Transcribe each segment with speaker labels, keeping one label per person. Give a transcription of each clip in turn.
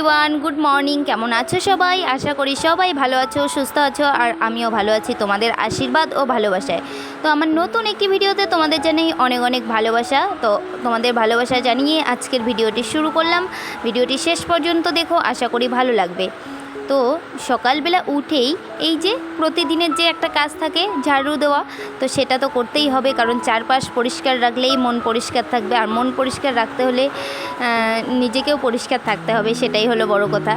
Speaker 1: Everyone good morning কেমন আছো সবাই? আশা করি সবাই ভালো আছো, সুস্থ আছো, আর আমিও ভালো আছি তোমাদের আশীর্বাদ ও ভালোবাসায়। তো আমার নতুন একটি ভিডিওতে তোমাদের জানাই অনেক অনেক ভালোবাসা। তো তোমাদের ভালোবাসা জানিয়ে আজকের ভিডিওটি শুরু করলাম। ভিডিওটি শেষ পর্যন্ত দেখো, আশা করি ভালো লাগবে। তো সকালবেলা উঠেই এই যে প্রতিদিনের যে একটা কাজ থাকে, ঝাড়ু দেওয়া, তো সেটা তো করতেই হবে, কারণ চারপাশ পরিষ্কার রাখলেই মন পরিষ্কার থাকবে। আর মন পরিষ্কার রাখতে হলে নিজেকেও পরিষ্কার থাকতে হবে, সেটাই হলো বড় কথা।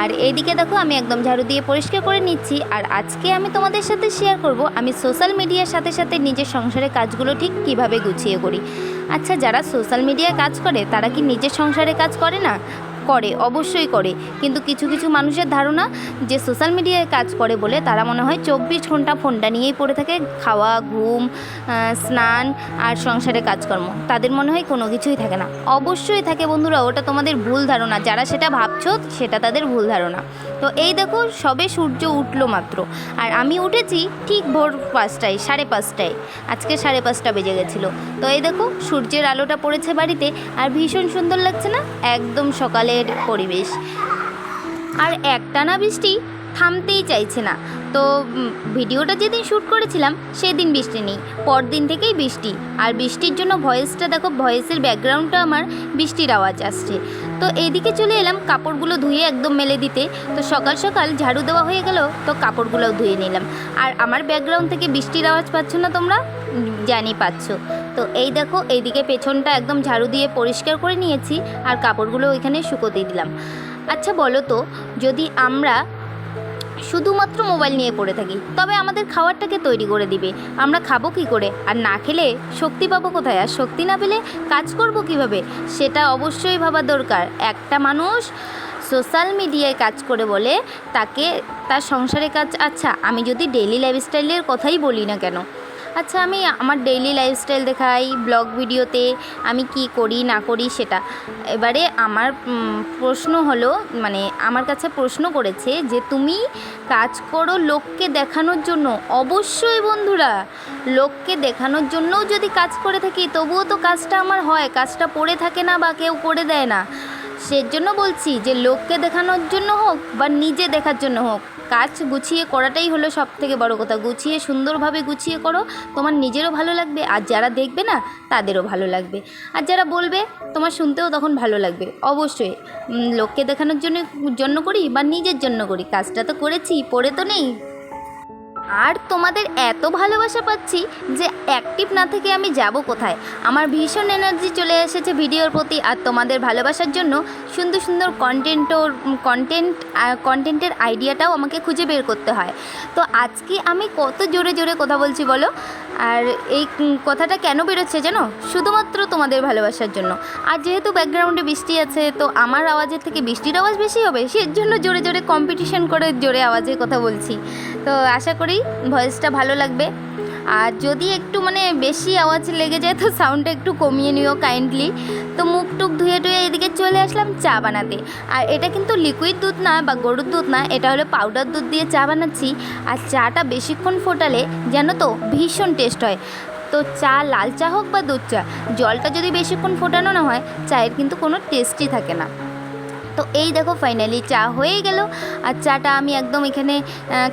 Speaker 1: আর এইদিকে দেখো, আমি একদম ঝাড়ু দিয়ে পরিষ্কার করে নিচ্ছি। আর আজকে আমি তোমাদের সাথে শেয়ার করব, আমি সোশ্যাল মিডিয়ার সাথে সাথে নিজের সংসারের কাজগুলো ঠিক কীভাবে গুছিয়ে করি। আচ্ছা যারা সোশ্যাল মিডিয়ায় কাজ করে, তারা কি নিজের সংসারে কাজ করে না? করে, অবশ্যই করে। কিন্তু কিছু কিছু মানুষের ধারণা যে সোশ্যাল মিডিয়ায় কাজ করে বলে তারা মনে হয় চব্বিশ ঘণ্টা ফোনটা নিয়েই পড়ে থাকে, খাওয়া, ঘুম স্নান আর সংসারের কাজকর্ম। তাদের মনে হয় কোনো কিছুই থাকে না। অবশ্যই থাকে বন্ধুরা, ওটা তোমাদের ভুল ধারণা। যারা সেটা ভাবছ, সেটা তাদের ভুল ধারণা। তো এই দেখো সবে সূর্য উঠল মাত্র। আর আমি উঠেছি ঠিক ভোর পাঁচটায়, সাড়ে পাঁচটায়। আজকে সাড়ে পাঁচটা বেজে গেছিল। তো এই দেখো সূর্যের আলোটা পড়েছে বাড়িতে, আর ভীষণ সুন্দর লাগছে না? একদম সকালের পরিবেশ। আর একটানা বৃষ্টি থামতেই চাইছে না। তো ভিডিওটা যেদিন শ্যুট করেছিলাম, সেদিন বৃষ্টি নেই। পরদিন থেকেই বৃষ্টি। আর বৃষ্টির জন্য ভয়েসটা দেখো, ভয়েসের ব্যাকগ্রাউন্ডটা আমার বৃষ্টির আওয়াজ আসছে। তো এইদিকে চলে এলাম, কাপড়গুলো ধুয়ে একদম মেলে দিতে। তো সকাল সকাল ঝাড়ু দেওয়া হয়ে গেল, তো কাপড়গুলোও ধুয়ে নিলাম। আর আমার ব্যাকগ্রাউন্ড থেকে বৃষ্টির আওয়াজ পাচ্ছ না তোমরা? জানি, পাচ্ছ। তো এই দেখো, এইদিকে পেছনটা একদম ঝাড়ু দিয়ে পরিষ্কার করে নিয়েছি, আর কাপড়গুলো ওইখানে শুকোতে দিলাম। আচ্ছা বলো তো, যদি আমরা শুধুমাত্র মোবাইল নিয়ে পড়ে থাকি। তবে আমাদের খাবারটাকে তৈরি করে দিবে। আমরা খাব কি করে? আর না খেলে শক্তি পাবো কোথায়? আর শক্তি না পেলে কাজ করব কীভাবে? সেটা অবশ্যই ভাবা দরকার। একটা মানুষ সোশ্যাল মিডিয়ায় কাজ করে বলে তাকে তার সংসারে কাজ। আচ্ছা আমি যদি ডেলি লাইফস্টাইলের কথাই বলি না কেন? আচ্ছা আমি আমার ডেইলি লাইফস্টাইল দেখাই ব্লগ ভিডিওতে আমি কি করি, না করি সেটা। এবারে আমার প্রশ্ন হলো মানে আমার কাছে প্রশ্ন করেছে যে, তুমি কাজ করো লোককে দেখানোর জন্য। অবশ্যই বন্ধুরা, লোককে দেখানোর জন্যও যদি কাজ করে থাকি, তবুও তো কাজটা আমার হয়। কাজটা পড়ে থাকে না বা কেউ করে দেয় না। সেজন্য বলছি যে লোককে দেখানোর জন্য হোক বা নিজে দেখার জন্য হোক, কাজ গুছিয়ে করাটাই হলো সব থেকে বড় কথা। গুছিয়ে সুন্দরভাবে গুছিয়ে করো, তোমার নিজেরও ভালো লাগবে, আর যারা দেখবে না, তাদেরও ভালো লাগবে। আর যারা বলবে, তোমার শুনতেও তখন ভালো লাগবে। অবশ্যই লোককে দেখানোর জন্য জন্য করি বা নিজের জন্য করি। কাজটা তো করেছি, পড়ে তো নেই। আর তোমাদের এত ভালোবাসা পাচ্ছি যে অ্যাক্টিভ না থেকে আমি যাব কোথায়? আমার ভীষণ এনার্জি চলে এসেছে ভিডিওর প্রতি আর তোমাদের ভালোবাসার জন্য সুন্দর সুন্দর কন্টেন্টও কন্টেন্ট কন্টেন্টের আইডিয়াটাও আমাকে খুঁজে বের করতে হয়। তো আজকে আমি কত জোরে জোরে কথা বলছি বলো? আর এই কথাটা কেন বেরোচ্ছে যেন শুধুমাত্র তোমাদের ভালোবাসার জন্য। আর যেহেতু ব্যাকগ্রাউন্ডে বৃষ্টি আছে, তো আমার আওয়াজের থেকে বৃষ্টির আওয়াজ বেশি হবে সে জন্য জোরে জোরে কম্পিটিশন করে জোরে আওয়াজে কথা বলছি। তো আশা করি ভয়েসটা ভালো লাগবে। আর যদি একটু মানে বেশি আওয়াজ লেগে যায়, তো সাউন্ডটা একটু কমিয়ে নিও কাইন্ডলি তো মুখ টুক ধুয়ে টুয়ে এদিকে চলে আসলাম চা বানাতে। আর এটা কিন্তু লিকুইড দুধ না বা গরুর দুধ না, এটা হলো পাউডার দুধ দিয়ে চা বানাচ্ছি। আর চাটা বেশিক্ষণ ফোটালে যেন তো ভীষণ টেস্ট হয়। তো চা লাল চা হোক বা দুধ চা, জলটা যদি বেশিক্ষণ ফোটানো না হয়, চায়ের কিন্তু কোনো টেস্টই থাকে না। তো এই দেখো ফাইনালি চা হয়ে গেল। আর চাটা আমি একদম এখানে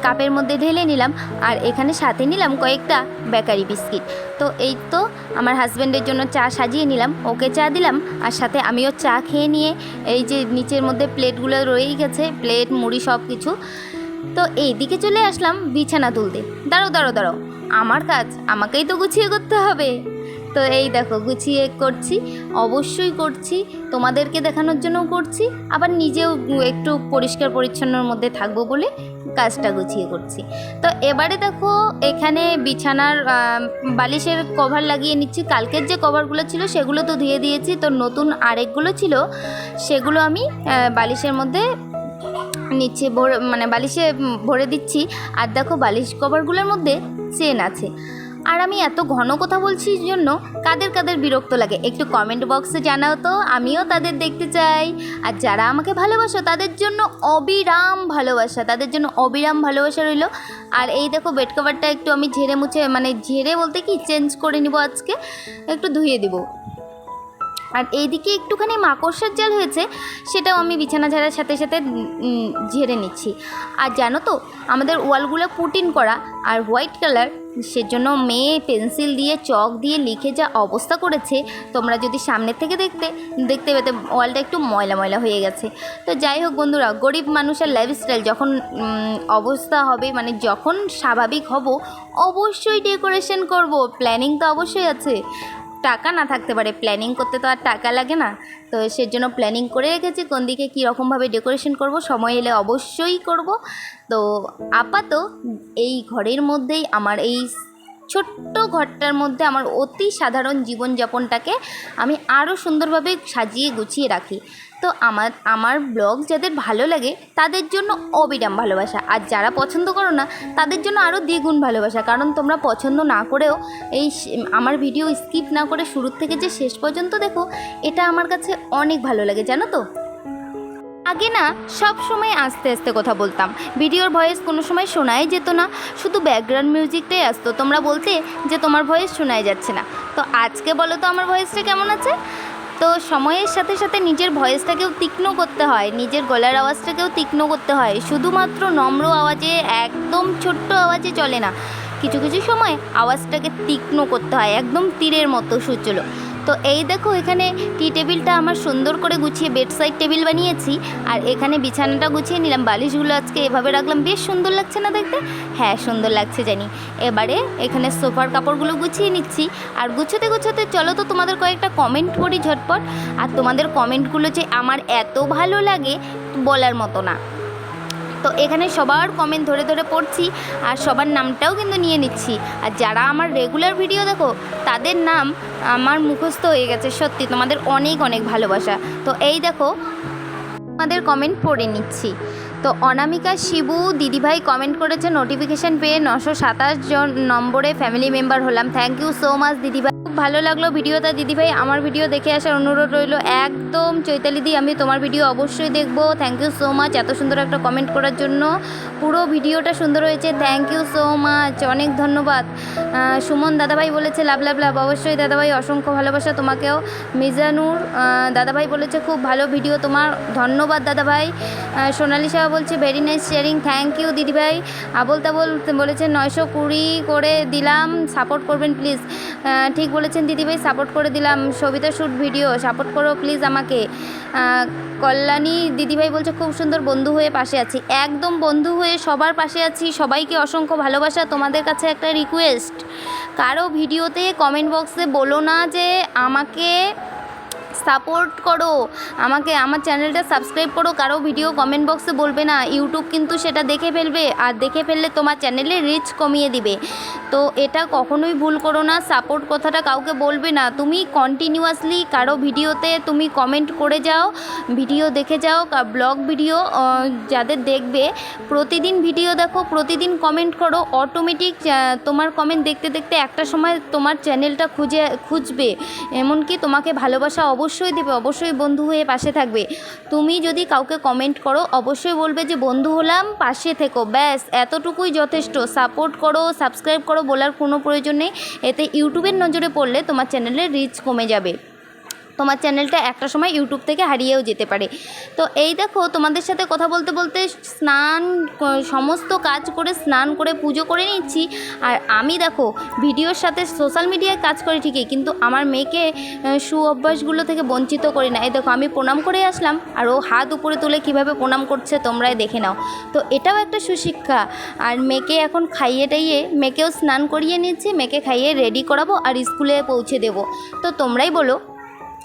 Speaker 1: কাপের মধ্যে ঢেলে নিলাম। আর এখানে সাথে নিলাম কয়েকটা বেকারি বিস্কিট। তো এই তো আমার হাজব্যান্ডের জন্য চা সাজিয়ে নিলাম। ওকে চা দিলাম। আর সাথে আমিও চা খেয়ে নিয়ে এই যে নিচের মধ্যে প্লেটগুলো রয়েই গেছে, প্লেট, মুড়ি সব কিছু তো এই দিকে চলে আসলাম বিছানা তুলতে। দাঁড়ো দাঁড়ো দাঁড়ো আমার কাজ আমাকেই তো গুছিয়ে করতে হবে। তো এই দেখো, গুছিয়ে করছি। অবশ্যই করছি। তোমাদেরকে দেখানোর জন্যও করছি। আবার নিজেও একটু পরিষ্কার পরিচ্ছন্নর মধ্যে থাকব বলে কাজটা গুছিয়ে করছি। তো এবারে দেখো, এখানে বিছানার বালিশের কভার লাগিয়ে নিচ্ছি। কালকের যে কভারগুলো ছিল, সেগুলো তো ধুয়ে দিয়েছি। তো নতুন আরেকগুলো ছিল, সেগুলো আমি বালিশের মধ্যে নিচে ভরে মানে বালিশে ভরে দিচ্ছি। আর দেখো, বালিশ কভারগুলোর মধ্যে চেন আছে। আর আমি এত ঘন কথা বলছি জন্য কাদের কাদের বিরক্ত লাগে? একটু কমেন্ট বক্সে জানাও তো, আমিও তাদের দেখতে চাই। আর যারা আমাকে ভালোবাসো, তাদের জন্য অবিরাম ভালোবাসা, তাদের জন্য অবিরাম ভালোবাসা রইল। আর এই দেখো বেড কভারটা একটু আমি ঝেড়ে মুছে মানে ঝেড়ে বলতে কি চেঞ্জ করে নিব আজকে, একটু ধুয়ে দিব। আর এইদিকে একটুখানি মাকড়সার জাল হয়েছে, সেটাও আমি বিছানা ঝাড়ার সাথে সাথে ঝেড়ে নিচ্ছি। আর জানো তো, আমাদের ওয়ালগুলো পুটিন করা আর হোয়াইট কালার, সেজন্য মেয়ে পেন্সিল দিয়ে, চক দিয়ে লিখে যা অবস্থা করেছে, তোমরা যদি সামনের থেকে দেখতে দেখতে পেতে, ওয়ালটা একটু ময়লা ময়লা হয়ে গেছে। তো যাই হোক বন্ধুরা, গরিব মানুষের লাইফস্টাইল যখন অবস্থা হবে মানে যখন স্বাভাবিক হব, অবশ্যই ডেকোরেশন করব। প্ল্যানিং তো অবশ্যই আছে। টাকা না থাকতে পারে প্ল্যানিং করতে তো আর টাকা লাগে না। তো সেজন্য প্ল্যানিং করে রেখেছি, কোন দিকে কীরকমভাবে ডেকোরেশন করব, সময় এলে অবশ্যই করব। তো আপাতত এই ঘরের মধ্যেই আমার এই ছোট্ট ঘরটার মধ্যে আমার অতি সাধারণ জীবনযাপনটাকে আমি আরও সুন্দরভাবে সাজিয়ে গুছিয়ে রাখি। তো আমার আমার ব্লগ যাদের ভালো লাগে, তাদের জন্য অবিরাম ভালোবাসা। আর যারা পছন্দ করো না, তাদের জন্য আরও দ্বিগুণ ভালোবাসা। কারণ তোমরা পছন্দ না করেও এই আমার ভিডিও স্কিপ না করে শুরুর থেকে যে শেষ পর্যন্ত দেখো, এটা আমার কাছে অনেক ভালো লাগে, জানো তো? আগে না, সব সময় আস্তে আস্তে কথা বলতাম। ভিডিওর ভয়েস কোনো সময় শোনাই যেত না, শুধু ব্যাকগ্রাউন্ড মিউজিকটাই আসতো। তোমরা বলতে যে তোমার ভয়েস শোনাই যাচ্ছে না। তো আজকে বলো তো আমার ভয়েসটা কেমন আছে? তো সময়ের সাথে সাথে নিজের ভয়েসটাকেও তীক্ষ্ণ করতে হয়, নিজের গলার আওয়াজটাকেও তীক্ষ্ণ করতে হয়। শুধুমাত্র নম্র আওয়াজে, একদম ছোট্ট আওয়াজে চলে না, কিছু কিছু সময় আওয়াজটাকে তীক্ষ্ণ করতে হয়, একদম তীরের মতো সুচলো। তো এই দেখো এখানে টি টেবিলটা আমার সুন্দর করে গুছিয়ে বেড সাইড টেবিল বানিয়েছি। আর এখানে বিছানাটা গুছিয়ে নিলাম। বালিশগুলো আজকে এভাবে রাখলাম। বেশ সুন্দর লাগছে না দেখতে? হ্যাঁ সুন্দর লাগছে জানি। এবারে এখানে সোফার কাপড়গুলো গুছিয়ে নিচ্ছি। আর গুছোতে গুছোতে চলো তো তোমাদের কয়েকটা কমেন্ট পড়ি ঝটপট। আর তোমাদের কমেন্টগুলো যে আমার এত ভালো লাগে বলার মতো না। তো এখানে সবার কমেন্ট ধরে ধরে পড়ছি আর সবার নামটাও কিন্তু নিয়ে নিচ্ছি। আর যারা আমার রেগুলার ভিডিও দেখো, তাদের নাম আমার মুখস্থ হয়ে গেছে, সত্যি তোমাদের অনেক অনেক ভালোবাসা। তো এই দেখো, তোমাদের কমেন্ট পড়ে নিচ্ছি। তো অনামিকা শিবু দিদিভাই কমেন্ট করেছে নোটিফিকেশান পেয়ে নশো সাতাশ জন নম্বরে ফ্যামিলি মেম্বার হলাম। থ্যাংক ইউ সো মাচ দিদিভাই। খুব ভালো লাগল ভিডিওটা। দিদিভাই, আমার ভিডিও দেখে আসার অনুরোধ রইল। একদম চৈতালি দি, আমি তোমার ভিডিও অবশ্যই দেখব। থ্যাংক ইউ সো মাচ এত সুন্দর একটা কমেন্ট করার জন্য। পুরো ভিডিওটা সুন্দর হয়েছে। থ্যাংক ইউ সো মাচ অনেক ধন্যবাদ। সুমন দাদাভাই বলেছে, লাভ লাভ লাভ। অবশ্যই দাদাভাই, অসংখ্য ভালোবাসা তোমাকেও। মিজানুর দাদাভাই বলেছে, খুব ভালো ভিডিও তোমার। ধন্যবাদ দাদাভাই। সোনালি সাহা বলছে very nice sharing thank you দিদিভাই। আবল তাবল বলেছে নয়শো কুড়ি করে দিলাম সাপোর্ট করবেন প্লিজ ঠিক বলেছেন দিদিভাই সাপোর্ট করে দিলাম, সবিতা শ্যুট ভিডিও সাপোর্ট করো প্লিজ আমাকে। কল্যাণী দিদিভাই বলছে, খুব সুন্দর, বন্ধু হয়ে পাশে আছি। একদম বন্ধু হয়ে সবার পাশে আছি, সবাইকে অসংখ্য ভালোবাসা, তোমাদের কাছে একটা রিকোয়েস্ট কারও ভিডিওতে কমেন্ট বক্সে বলো না যে, আমাকে সাপোর্ট করো। আমাকে, আমার চ্যানেলটা সাবস্ক্রাইব করো। কারও ভিডিও কমেন্ট বক্সে বলবে না। ইউটিউব কিন্তু সেটা দেখে ফেলবে। আর দেখে ফেললে তোমার চ্যানেলে রিচ কমিয়ে দিবে। তো এটা কখনোই ভুল করো না। সাপোর্ট কথাটা কাউকে বলবে না। তুমি কন্টিনিউয়াসলি কারও ভিডিওতে তুমি কমেন্ট করে যাও, ভিডিও দেখে যাও ব্লগ ভিডিও যাদের দেখবে। প্রতিদিন ভিডিও দেখো, প্রতিদিন কমেন্ট করো। অটোমেটিক তোমার কমেন্ট দেখতে দেখতে একটা সময় তোমার চ্যানেলটা খুঁজে, খুঁজবে। এমনকি তোমাকে ভালোবাসা অবশ্যই দেবে, অবশ্যই বন্ধু হয়ে পাশে থাকবে। তুমি যদি কাউকে কমেন্ট করো, অবশ্যই বলবে যে, বন্ধু হলাম, পাশে থেকো। ব্যাস, এতটুকুই যথেষ্ট। সাপোর্ট করো সাবস্ক্রাইব করো, বলার কোনো প্রয়োজন নেই। এতে ইউটিউবের নজরে পড়লে তোমার চ্যানেলের রিচ কমে যাবে। তোমার চ্যানেলটা একটা সময় ইউটিউব থেকে হারিয়েও যেতে পারে। তো এই দেখো, তোমাদের সাথে কথা বলতে বলতে স্নান, সমস্ত কাজ করে স্নান করে পুজো করে নিচ্ছি। আর আমি দেখো, ভিডিওর সাথে সোশ্যাল মিডিয়ায় কাজ করি ঠিকই, কিন্তু আমার মেয়েকে সু অভ্যাসগুলো থেকে বঞ্চিত করি না। এই দেখো, আমি প্রণাম করে আসলাম, আর ও হাত উপরে তুলে কীভাবে প্রণাম করছে তোমরাই দেখে নাও। তো এটাও একটা সুশিক্ষা। আর মেয়েকে এখন খাইয়ে টাইয়ে, মেয়েকেও স্নান করিয়ে নিচ্ছি, মেয়েকে খাইয়ে রেডি করাবো আর স্কুলে পৌঁছে দেবো। তো তোমরাই বলো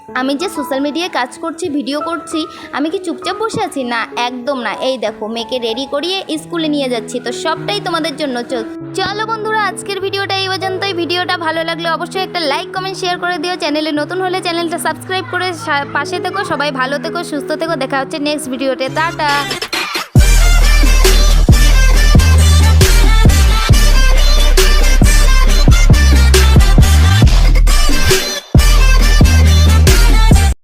Speaker 1: আমি যে সোশ্যাল মিডিয়ায় কাজ করছি ভিডিও করছি, আমি কি চুপচাপ বসে আছি? না, একদম না। এই দেখো, মেয়েকে রেডি করিয়ে স্কুলে নিয়ে যাচ্ছি। তো সবটাই তোমাদের জন্য চল, চলো বন্ধুরা, আজকের ভিডিওটা এই পর্যন্তই। ভিডিওটা ভালো লাগলে অবশ্যই একটা লাইক কমেন্ট শেয়ার করে দিও। চ্যানেলে নতুন হলে চ্যানেলটা সাবস্ক্রাইব করে পাশে থেকো। সবাই ভালো থেকো, সুস্থ থেকো। দেখা হচ্ছে নেক্সট ভিডিওতে টাটা!